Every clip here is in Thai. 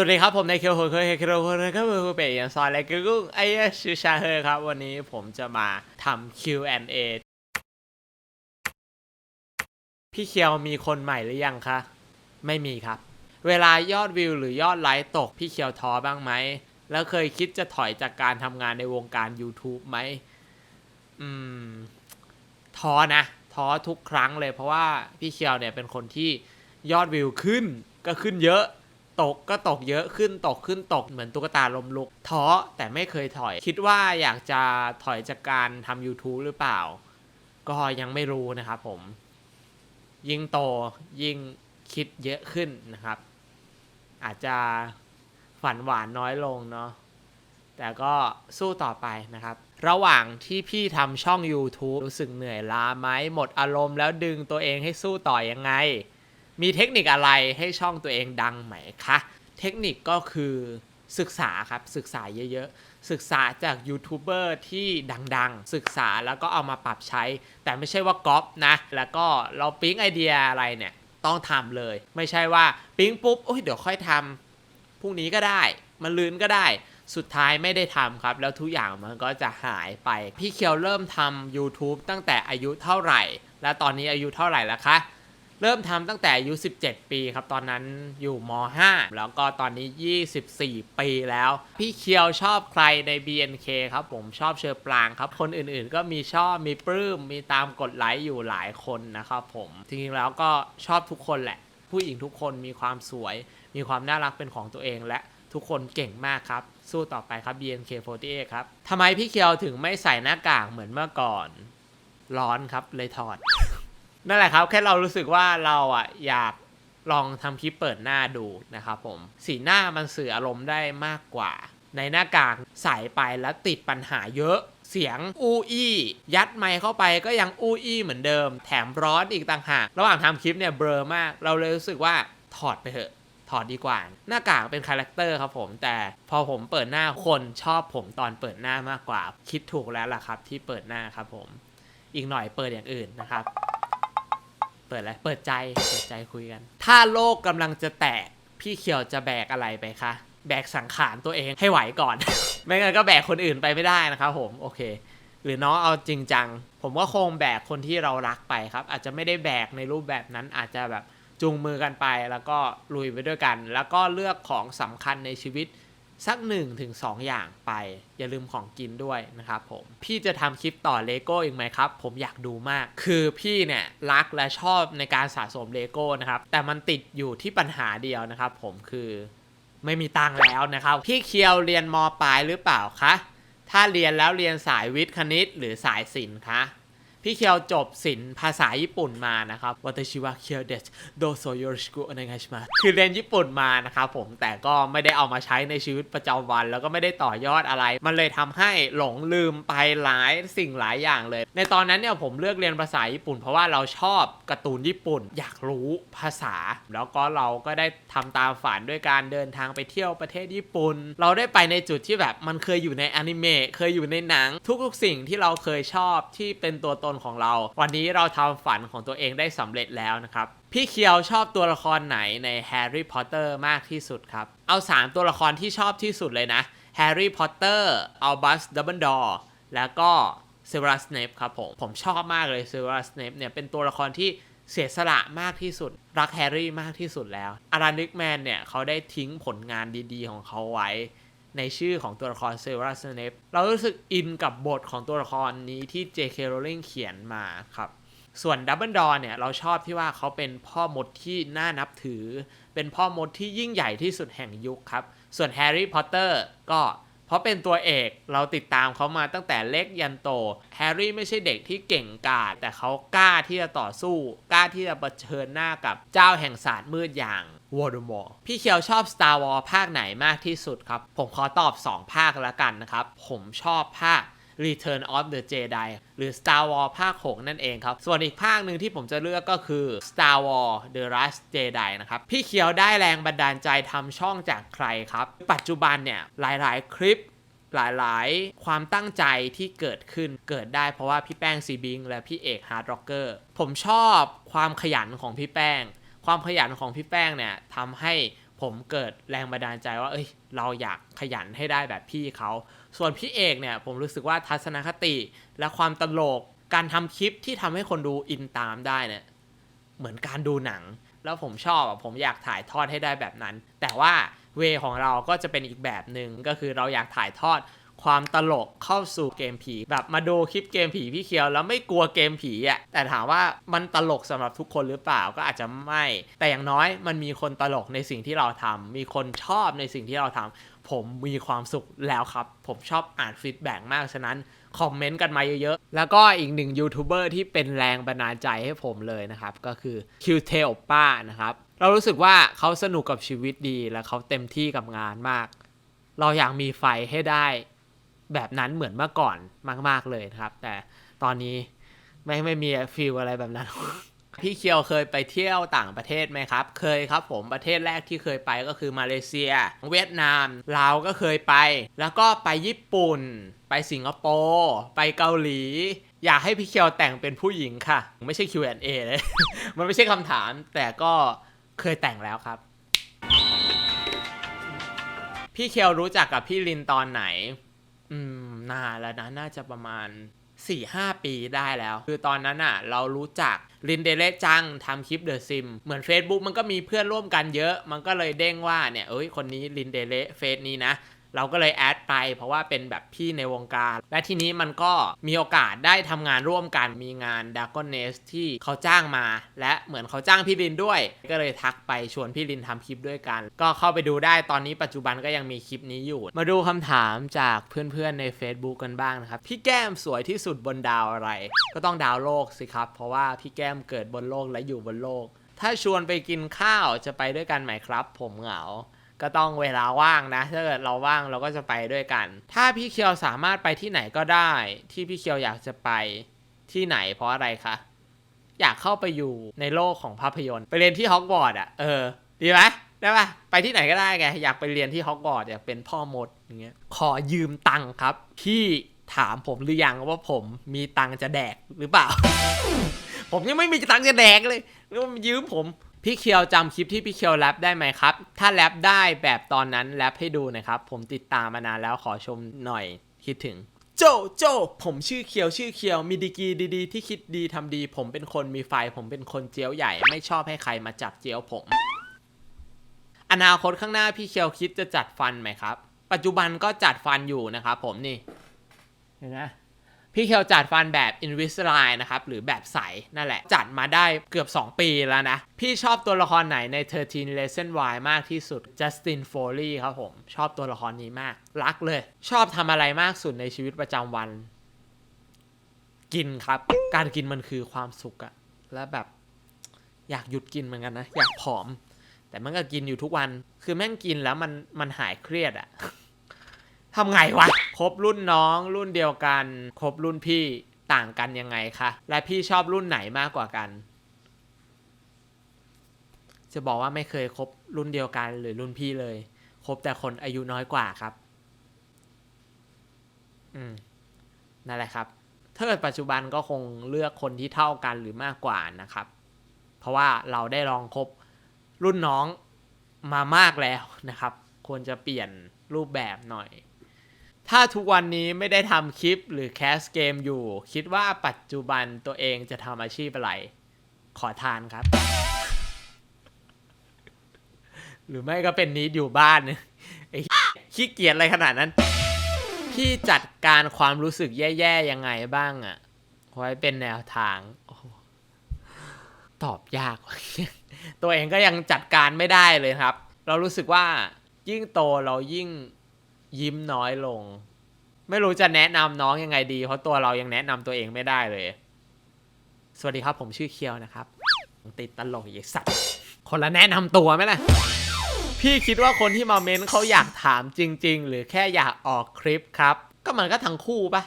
สวัสดีครับ ผมในายเคียวโฮเคยเคโรโฮนะครับผมเป็นยันซอยและก็กุ้งไอ้ชื่อชาเฮอครับ วันนี้ผมจะมาทำ Q&A พี่เคียวมีคนใหม่หรือยังคะ ไม่มีครับ เวลายอดวิวหรือยอดไลค์ตก พี่เคียวท้อบ้างไหม แล้วเคยคิดจะถอยจากการทำงานในวงการ YouTube ไหม อืม ท้อนะ ท้อทุกครั้งเลยเพราะว่าพี่เคียวเนี่ยเป็นคนที่ยอดวิวขึ้นก็ขึ้นเยอะ ตกก็ตกเยอะขึ้นตกขึ้นตกเหมือนตุ๊กตาลมลุกท้อแต่ไม่เคยถอย คิดว่าอยากจะถอยจากการทำ YouTube หรือเปล่า ก็ยังไม่รู้นะครับผม ยิ่งโตยิ่งคิดเยอะขึ้นนะครับ อาจจะฝันหวานน้อยลงเนาะแต่ก็สู้ต่อไปนะครับ ระหว่างที่พี่ทำช่อง YouTube รู้สึกเหนื่อยล้าไหมหมดอารมณ์แล้วดึงตัวเองให้สู้ต่อยังไง มีเทคนิคอะไรให้ช่องตัวเองดังไหมคะ เทคนิคก็คือศึกษาครับ ศึกษาเยอะๆ ศึกษาจากยูทูบเบอร์ที่ดังๆ ศึกษาแล้วก็เอามาปรับใช้ แต่ไม่ใช่ว่าก๊อปนะ แล้วก็เราปิ๊งไอเดียอะไรเนี่ย ต้องทำเลย ไม่ใช่ว่าปิ๊งปุ๊บโอ้ยเดี๋ยวค่อยทำพรุ่งนี้ก็ได้ มันลืนก็ได้ สุดท้ายไม่ได้ทำครับ แล้วทุกอย่างมันก็จะหายไป พี่เคียวเริ่มทำ YouTube ตั้งแต่อายุเท่าไหร่ และตอนนี้อายุเท่าไหร่แล้วคะ เริ่มทำตั้งแต่อายุ 17 ปีครับ ตอนนั้นอยู่ม .5 แล้วก็ตอนนี้ 24 ปีแล้ว พี่เคียวชอบใครใน BNK ครับ ผมชอบเชอร์ปรางครับ คนอื่นๆ ก็มีชอบมีปลื้ม มีตามกดไลค์อยู่หลายคนนะครับผม จริงๆ แล้วก็ชอบทุกคนแหละ ผู้หญิงทุกคนมีความสวย มีความน่ารักเป็นของตัวเองและทุกคนเก่งมากครับ สู้ต่อไปครับ BNK48 ครับทำไมพี่เคียวถึงไม่ใส่หน้ากากเหมือนเมื่อก่อน ร้อนครับเลยถอด นั่นแหละครับ แค่เรารู้สึกว่าเราอะอยากลองทำคลิปเปิดหน้าดูนะครับผม สีหน้ามันสื่ออารมณ์ได้มากกว่า ในหน้ากากใส่ไปแล้วติดปัญหาเยอะเสียงอูอี้ยัดไมค์เข้าไปก็ยังอูอี้เหมือนเดิม แถมร้อนอีกต่างหาก ระหว่างทำคลิปเนี่ยเบลอมาก เราเลยรู้สึกว่าถอดไปเถอะถอดดีกว่า หน้ากากเป็นคาแรคเตอร์ครับผม แต่พอผมเปิดหน้าคนชอบผมตอนเปิดหน้ามากกว่า คิดถูกแล้วล่ะครับที่เปิดหน้าครับผม อีกหน่อยเปิดอย่างอื่นนะครับ เปิดอะไร เปิดใจ เปิดใจคุยกัน ถ้าโลกกำลังจะแตก พี่เขียวจะแบกอะไรไปคะ แบกสังขารตัวเองให้ไหวก่อน ไม่งั้นก็แบกคนอื่นไปไม่ได้นะครับผม โอเค หรือน้องเอาจริงจัง ผมก็คงแบกคนที่เรารักไปครับ อาจจะไม่ได้แบกในรูปแบบนั้น อาจจะแบบจูงมือกันไป แล้วก็ลุยไปด้วยกัน แล้วก็เลือกของสำคัญในชีวิต สัก1นถึงสอย่างไป อย่าลืมของกินด้วยนะครับผม พี่จะทำคลิปต่อเลโก้อีกไหมครับ ผมอยากดูมาก คือพี่เนี่ยรักและชอบในการสะสมเลโก้นะครับ แต่มันติดอยู่ที่ปัญหาเดียวนะครับผมคือไม่มีตังค์แล้วนะครับ พี่เคียวเรียนมปลายหรือเปล่าคะ ถ้าเรียนแล้วเรียนสายวิทย์คณิตหรือสายศิลป์คะ พี่เคียวจบศิลป์ภาษาญี่ปุ่นมานะครับวัตชิวะเคียวเดชโดโซโยริชิกุอเนกาชิมาคือเรียนญี่ปุ่นมานะครับผมแต่ก็ไม่ได้เอามาใช้ในชีวิตประจำวัน แล้วก็ไม่ได้ต่อยอดอะไร มันเลยทำให้หลงลืมไปหลายสิ่งหลายอย่างเลย ในตอนนั้นเนี่ยผมเลือกเรียนภาษาญี่ปุ่น เพราะว่าเราชอบการ์ตูนญี่ปุ่น อยากรู้ภาษา แล้วก็เราก็ได้ทำตามฝันด้วยการเดินทางไปเที่ยวประเทศญี่ปุ่น เราได้ไปในจุดที่แบบมันเคยอยู่ในอนิเมะเคยอยู่ในหนัง ทุกๆสิ่งที่เราเคยชอบที่เป็นตัวตนของเรา วันนี้เราทำฝันของตัวเองได้สำเร็จแล้วนะครับพี่เคียวชอบตัวละครไหนในแฮร์รี่พอตเตอร์มากที่สุดครับ เอา 3 ตัวละครที่ชอบที่สุดเลยนะแฮร์รี่พอตเตอร์อัลบัสดับเบิลดอร์แล้วก็ เซเวรัสเนปครับผม ผมชอบมากเลยเซเวรัสเนปเนี่ยเป็นตัวละครที่เสียสละมากที่สุด รักแฮร์รี่มากที่สุดแล้วอารันดิกแมนเนี่ยเขาได้ทิ้งผลงานดีๆ ของเขาไว้ ในชื่อของตัวละครเซเวรัสเนปเรารู้สึกอินกับบทของตัวละครนี้ที่ J.K. Rowling เขียนมาครับส่วนดับเบิลดอร์เนี่ยเราชอบที่ว่าเขาเป็นพ่อมดที่น่านับถือ เป็นพ่อมดที่ยิ่งใหญ่ที่สุดแห่งยุคครับ ส่วนแฮร์รี่พอตเตอร์ก็ เพราะเป็นตัวเอกเราติดตามเขามาตั้งแต่เล็กยันโต แฮร์รี่ไม่ใช่เด็กที่เก่งกาจแต่เขากล้าที่จะต่อสู้ กล้าที่จะเผชิญหน้ากับเจ้าแห่งศาสตร์มืดอย่างวอร์ดมอร์พี่เคียวชอบ Star Wars ภาคไหนมากที่สุดครับ ผมขอตอบ 2 ภาคแล้วกันนะครับ ผมชอบภาค Return of the Jedi หรือ Star Wars ภาค 6 นั่นเองครับ ส่วนอีกภาคหนึ่งที่ผมจะเลือกก็คือ Star Wars The Last Jedi นะครับ พี่เคียวได้แรงบันดาลใจทำช่องจากใครครับ ปัจจุบันเนี่ย หลายๆ คลิปหลายๆ ความตั้งใจที่เกิดขึ้นเกิดได้เพราะว่าพี่แป้งซีบิงและพี่เอกฮาร์ดร็อกเกอร์ผมชอบความขยันของพี่แป้ง ความขยันของพี่แป้งเนี่ยทำให้ผมเกิดแรงบันดาลใจว่า เอ้ย เราอยากขยันให้ได้แบบพี่เขา ส่วนพี่เอกเนี่ยผมรู้สึกว่าทัศนคติและความตลกการทำคลิปที่ทำให้คนดูอินตามได้เนี่ยเหมือนการดูหนัง แล้วผมชอบผมอยากถ่ายทอดให้ได้แบบนั้น แต่ว่าเวของเราก็จะเป็นอีกแบบหนึ่งก็คือเราอยากถ่ายทอด ความตลกเข้าสู่เกมผี แบบมาดูคลิปเกมผีพี่เคียวแล้วไม่กลัวเกมผีอะแต่ถามว่ามันตลกสำหรับทุกคนหรือเปล่าก็อาจจะไม่ แต่อย่างน้อยมันมีคนตลกในสิ่งที่เราทำมีคนชอบในสิ่งที่เราทำผมมีความสุขแล้วครับ ผมชอบอ่านฟีดแบ็กมากฉะนั้นคอมเมนต์กันมาเยอะๆ แล้วก็อีกหนึ่งยูทูบเบอร์ที่เป็นแรงบันดาลใจให้ผมเลยนะครับ ก็คือคิวเทลป้านะครับ เรารู้สึกว่าเขาสนุกกับชีวิตดีและเขาเต็มที่กับงานมาก เราอยากมีไฟให้ได้ แบบนั้นเหมือนเมื่อก่อนมาก ๆเลยนะครับ แต่ตอนนี้ไม่ไม่มีฟิลอะไรแบบนั้น พี่เคียวเคยไปเที่ยวต่างประเทศไหมครับ เคยครับผมประเทศแรกที่เคยไปก็คือมาเลเซีย เวียดนามลาวก็เคยไป แล้วก็ไปญี่ปุ่น ไปสิงคโปร์ไปเกาหลี อยากให้พี่เคียวแต่งเป็นผู้หญิงค่ะ ไม่ใช่ Q&A เลย มันไม่ใช่คำถาม แต่ก็เคยแต่งแล้วครับ พี่เคียวรู้จักกับพี่ลินตอนไหน อืมนานแล้วนะน่าจะประมาณ4-5ปีได้แล้ว คือตอนนั้นอะ เรารู้จักลินเดเลจังทำคลิปเดอะซิมเหมือน Facebook มันก็มีเพื่อนร่วมกันเยอะ มันก็เลยเด้งว่าเนี่ยเอ้ยคนนี้ลินเดเลเฟซนี้นะ เราก็เลยแอด ไปเพราะว่าเป็นแบบพี่ในวงการ และทีนี้มันก็มีโอกาสได้ทำงานร่วมกันมีงาน d a r k o n e s ที่เขาจ้างมา และเหมือนเขาจ้างพี่ลินด้วย ก็เลยทักไปชวนพี่ลินทำคลิปด้วยกัน ก็เข้าไปดูได้ตอนนี้ปัจจุบันก็ยังมีคลิปนี้อยู่ มาดูคำถามจากเพื่อนๆใน Facebook กันบ้างนะครับพี่แก้มสวยที่สุดบนดาวอะไร ก็ต้องดาวโลกสิครับ เพราะว่าพี่แก้มเกิดบนโลกและอยู่บนโลก ถ้าชวนไปกินข้าวจะไปด้วยกันไหมครับ ผมเหงา ก็ต้องเวลาว่างนะ ถ้าเกิดเราว่างเราก็จะไปด้วยกัน ถ้าพี่เคียวสามารถไปที่ไหนก็ได้ ที่พี่เคียวอยากจะไปที่ไหนเพราะอะไรคะอยากเข้าไปอยู่ในโลกของภาพยนตร์ ไปเรียนที่ฮอกวอตส์อะเออ ดีไหมได้ปะไปที่ไหนก็ได้ไง อยากไปเรียนที่ฮอกวอตส์อยากเป็นพ่อมดอย่างเงี้ยขอยืมตังค์ครับ พี่ถามผมหรือยังว่าผมมีตังค์จะแดกหรือเปล่า ผมยังไม่มีตังค์จะแดกเลยหรือว่ามายืมผม พี่เคียวจำคลิปที่พี่เคียวแรปได้ไหมครับ ถ้าแรปได้แบบตอนนั้นแรปให้ดูหนะครับ ผมติดตามมานานแล้วขอชมหน่อยคิดถึง โจโจผมชื่อเคียวชื่อเคียวมีดีกรีดีๆ ที่คิดดีทำดี ผมเป็นคนมีไฟ ผมเป็นคนเจียวใหญ่ ไม่ชอบให้ใครมาจับเจียวผม อนาคตข้างหน้าพี่เคียวคิดจะจัดฟันไหมครับ ปัจจุบันก็จัดฟันอยู่นะครับผมนี่ เห็นไหม พี่เคียวจัดฟันแบบ Invisalign นะครับ หรือแบบใส นั่นแหละ จัดมาได้เกือบ 2 ปีแล้วนะ พี่ชอบตัวละครไหนใน 13 Reasons Why มากที่สุด Justin Foley ครับผม ชอบตัวละครนี้มาก รักเลย ชอบทำอะไรมากสุดในชีวิตประจำวัน กินครับ การกินมันคือความสุขอะและแบบอยากหยุดกินเหมือนกันนะ อยากผอม แต่มันก็กินอยู่ทุกวัน คือแม่งกินแล้วมันมันหายเครียดอะ ทำไงวะ คบรุ่นน้องรุ่นเดียวกัน คบรุ่นพี่ต่างกันยังไงคะ และพี่ชอบรุ่นไหนมากกว่ากัน จะบอกว่าไม่เคยคบรุ่นเดียวกันหรือรุ่นพี่เลย คบแต่คนอายุน้อยกว่าครับ อืม นั่นแหละครับถ้าเกิดปัจจุบันก็คงเลือกคนที่เท่ากันหรือมากกว่านะครับ เพราะว่าเราได้ลองคบรุ่นน้องมามากแล้วนะครับ ควรจะเปลี่ยนรูปแบบหน่อย ถ้าทุกวันนี้ไม่ได้ทำคลิปหรือแคสเกมอยู่ คิดว่าปัจจุบันตัวเองจะทำอาชีพอะไร ขอทานครับ หรือไม่ก็เป็นนี้อยู่บ้านเนี่ยไอ้ขี้เกียจอะไรขนาดนั้น พี่จัดการความรู้สึกแย่ๆยังไงบ้างอะไว้เป็นแนวทางอตอบยาก ตัวเองก็ยังจัดการไม่ได้เลยครับ เรารู้สึกว่ายิ่งโตเรายิ่ง ยิ้มน้อยลง ไม่รู้จะแนะนำน้องยังไงดี เพราะตัวเรายังแนะนำตัวเองไม่ได้เลย สวัสดีครับผมชื่อเคียวนะครับติดตลกอีกสัตว์คนละแนะนำตัวไหมล่ะ พี่คิดว่าคนที่มาเม้นเขาอยากถามจริง ๆ หรือแค่อยากออกคลิปครับ ก็มันก็ทั้งคู่ปะ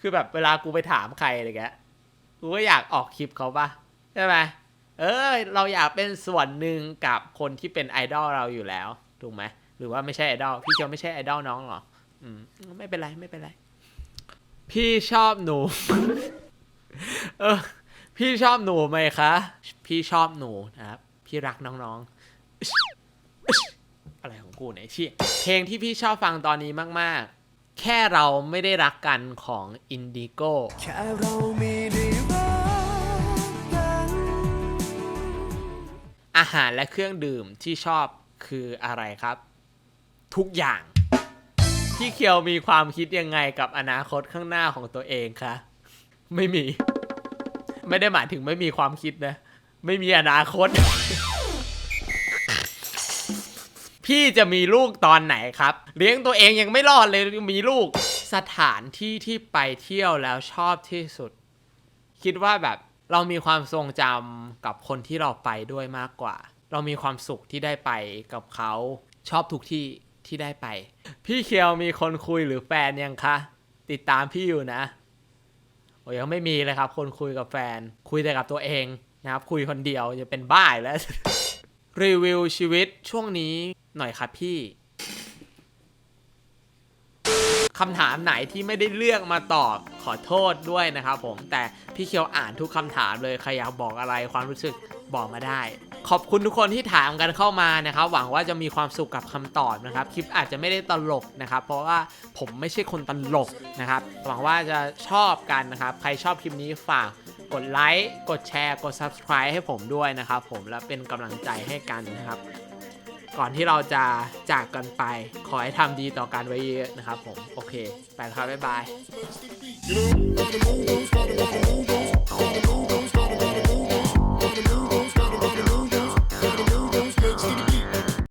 คือแบบเวลากูไปถามใครอะไรเงี้ยกูก็อยากออกคลิปเขาปะใช่ไหมเออเราอยากเป็นส่วนหนึ่งกับคนที่เป็นไอดอลเราอยู่แล้ว ถูกไหม หรือว่าไม่ใช่ไอดอลพี่เคียวไม่ใช่ไอดอลน้องหรออืมไม่เป็นไรไม่เป็นไร พี่ชอบหนู เออ พี่ชอบหนูไหมคะ พี่ชอบหนูนะครับ พี่รักน้องๆ อะไรของกูเนี่ยไอ้เชี่ยเพลงที่พี่ชอบฟังตอนนี้มากๆ แค่เราไม่ได้รักกันของอินดิโกแค่เรามีได้รักกันอาหารและเครื่องดื่มที่ชอบคืออะไรครับ ทุกอย่าง พี่เคียวมีความคิดยังไงกับอนาคตข้างหน้าของตัวเองคะ ไม่มี ไม่ได้หมายถึงไม่มีความคิดนะ ไม่มีอนาคต พี่จะมีลูกตอนไหนครับ เลี้ยงตัวเองยังไม่รอดเลยมีลูก สถานที่ที่ไปเที่ยวแล้วชอบที่สุด คิดว่าแบบเรามีความทรงจำกับคนที่เราไปด้วยมากกว่า เรามีความสุขที่ได้ไปกับเขาชอบทุกที่ ที่ได้ไป พี่เคียวมีคนคุยหรือแฟนยังคะ ติดตามพี่อยู่นะโอ้ยังไม่มีเลยครับ คนคุยกับแฟน คุยแต่กับตัวเองนะครับ คุยคนเดียวจะเป็นบ้าแล้ว รีวิวชีวิตช่วงนี้หน่อยครับพี่ คำถามไหนที่ไม่ได้เลือกมาตอบขอโทษด้วยนะครับผมแต่พี่เคียวอ่านทุกคำถามเลยใครอยากบอกอะไรความรู้สึกบอกมาได้ ขอบคุณทุกคนที่ถามกันเข้ามานะครับ หวังว่าจะมีความสุขกับคำตอบนะครับ คลิปอาจจะไม่ได้ตลกนะครับ เพราะว่าผมไม่ใช่คนตลกนะครับ หวังว่าจะชอบกันนะครับ ใครชอบคลิปนี้ฝากกดไลค์ กดแชร์ กด subscribe ให้ผมด้วยนะครับผม และเป็นกำลังใจให้กันนะครับ ก่อนที่เราจะจากกันไป ขอให้ทำดีต่อกันไว้เยอะนะครับผม โอเค ไปแล้วครับ บ๊ายบาย